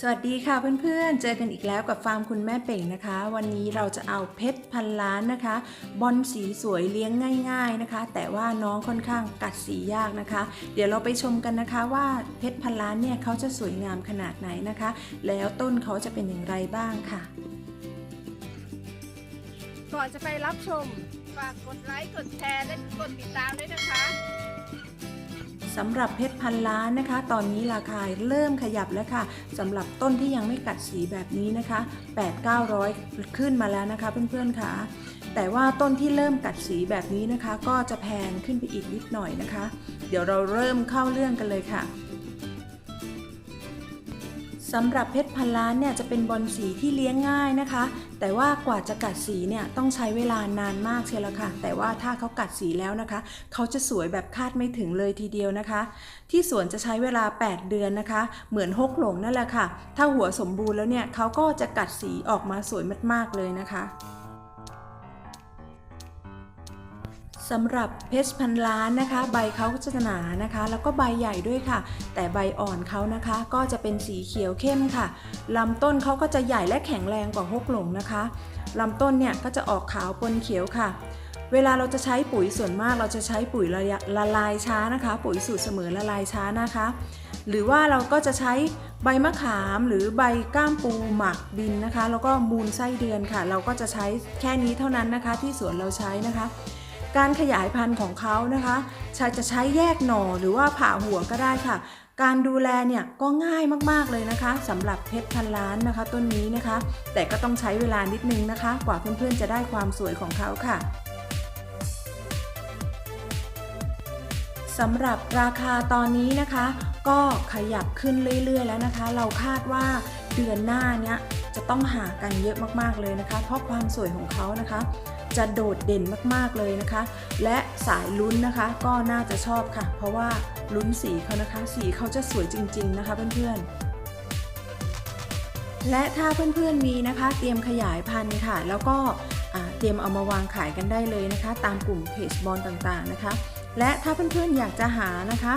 สวัสดีค่ะเพื่อนๆ เจอกันอีกแล้วกับฟาร์มคุณแม่เป่งนะคะ วันนี้เราจะเอาเพชรพันล้านนะคะ บอลสีสวยเลี้ยงง่าย ๆนะคะ แต่ว่าน้องค่อนข้างกัดสียากนะคะ เดี๋ยวเราไปชมกันนะคะว่าเพชรพันล้านเนี่ยเขาจะสวยงามขนาดไหนนะคะ แล้วต้นเขาจะเป็นอย่างไรบ้างค่ะ ก่อนจะไปรับชม ฝากกดไลค์กดแชร์และกดติดตามด้วยนะคะ สำหรับเพชรพันล้านนะคะ ตอนนี้ราคาเริ่มขยับแล้วค่ะสำหรับต้นที่ยังไม่กัดสีแบบนี้นะคะ 8 900 ขึ้นมาแล้วนะคะ เพื่อนๆค่ะ แต่ว่าต้นที่เริ่มกัดสีแบบนี้นะคะ ก็จะแพงขึ้นไปอีกนิดหน่อยนะคะ เดี๋ยวเราเริ่มเข้าเรื่องกันเลยค่ะ สำหรับเพชรพันล้านเนี่ยจะเป็นบอลสีที่เลี้ยงง่ายนะคะ แต่ว่ากว่าจะกัดสีเนี่ยต้องใช้เวลานานมากเชียวละค่ะ แต่ว่าถ้าเขากัดสีแล้วนะคะ เขาจะสวยแบบคาดไม่ถึงเลยทีเดียวนะคะ ที่สวนจะใช้เวลา 8 เดือนนะคะ เหมือนฮกหลงนั่นแหละค่ะ ถ้าหัวสมบูรณ์แล้วเนี่ยเขาก็จะกัดสีออกมาสวยมากๆเลยนะคะ สำหรับเพชรพันล้านนะคะ ใบเขาจะหนานะคะ แล้วก็ใบใหญ่ด้วยค่ะ แต่ใบอ่อนเขานะคะ ก็จะเป็นสีเขียวเข้มค่ะลำต้นเขาก็จะใหญ่และแข็งแรงกว่าฮกหลงนะคะลำต้นเนี่ยก็จะออกขาวปนเขียวค่ะ เวลาเราจะใช้ปุ๋ยส่วนมากเราจะใช้ปุ๋ยละยะละลายช้านะคะ ปุ๋ยสูตรเสมอละลายช้านะคะ หรือว่าเราก็จะใช้ใบมะขามหรือใบก้ามปูหมักดินนะคะ แล้วก็มูลไส้เดือนค่ะ เราก็จะใช้แค่นี้เท่านั้นนะคะ ที่สวนเราใช้นะคะ การขยายพันธุ์ของเขานะคะช้จะใช้แยกหน่อหรือว่าผ่าหัวก็ได้ค่ะ การดูแลเนี่ยก็ง่ายมากๆเลยนะคะสำหรับเพชรพันล้านนะคะ ต้นนี้นะคะ แต่ก็ต้องใช้เวลานิดนึงนะคะ กว่าเพื่อนๆจะได้ความสวยของเขาค่ะสำหรับราคาตอนนี้นะคะ ก็ขยับขึ้นเรื่อยๆแล้วนะคะ เราคาดว่าเดือนหน้าเนี้ย จะต้องหากันเยอะมากๆเลยนะคะ เพราะความสวยของเขานะคะ จะโดดเด่นมากๆเลยนะคะ และสายลุ้นนะคะก็น่าจะชอบค่ะ เพราะว่าลุ้นสีเขานะคะ สีเขาจะสวยจริง ๆ นะคะเพื่อนๆและถ้าเพื่อนๆมีนะคะเตรียมขยายพันธุ์ค่ะ แล้วก็เตรียมเอามาวางขายกันได้เลยนะคะ ตามกลุ่มเพจบอลต่างๆนะคะ และถ้าเพื่อนๆอยากจะหานะคะ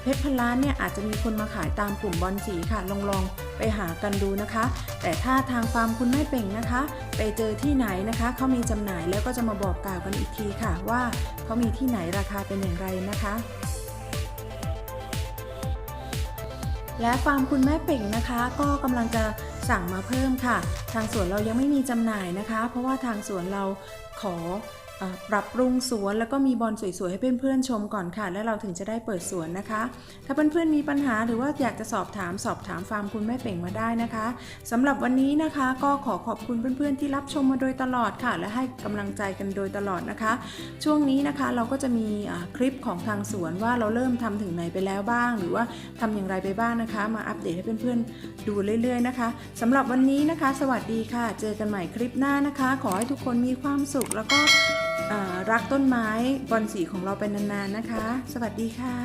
เพชรพันล้านเนี่ยอาจจะมีคนมาขายตามกลุ่มบอลสีค่ะลองลองๆไปหากันดูนะคะ แต่ถ้าทางฟาร์มคุณแม่เป่งนะคะ ไปเจอที่ไหนนะคะเขามีจำหน่ายแล้วก็จะมาบอกกล่าวกันอีกทีค่ะ ว่าเขามีที่ไหนราคาเป็นอย่างไรนะคะและฟาร์มคุณแม่เป่งนะคะ ก็กำลังจะสั่งมาเพิ่มค่ะ ทางสวนเรายังไม่มีจำหน่ายนะคะ เพราะว่าทางสวนเราขอ ปรับปรุงสวนแล้วก็มีบอลสวยๆ ให้เพื่อนๆชมก่อนค่ะ แล้วเราถึงจะได้เปิดสวนนะคะ ถ้าเพื่อนๆมีปัญหาหรือว่าอยากจะสอบถามสอบถามฟาร์มคุณแม่เป่งมาได้นะคะสำหรับวันนี้นะคะก็ขอขอบคุณเพื่อนๆที่รับชมมาโดยตลอดค่ะ และให้กำลังใจกันโดยตลอดนะคะ ช่วงนี้นะคะเราก็จะมีคลิปของทางสวนว่าเราเริ่มทำถึงไหนไปแล้วบ้าง หรือว่าทำอย่างไรไปบ้างนะคะ มาอัปเดตให้เพื่อนๆดูเรื่อยๆนะคะสำหรับวันนี้นะคะ สวัสดีค่ะ เจอกันใหม่คลิปหน้านะคะ ขอให้ทุกคนมีความสุขแล้วก็ รักต้นไม้บอลสีของเราไปนานๆนะคะ สวัสดีค่ะ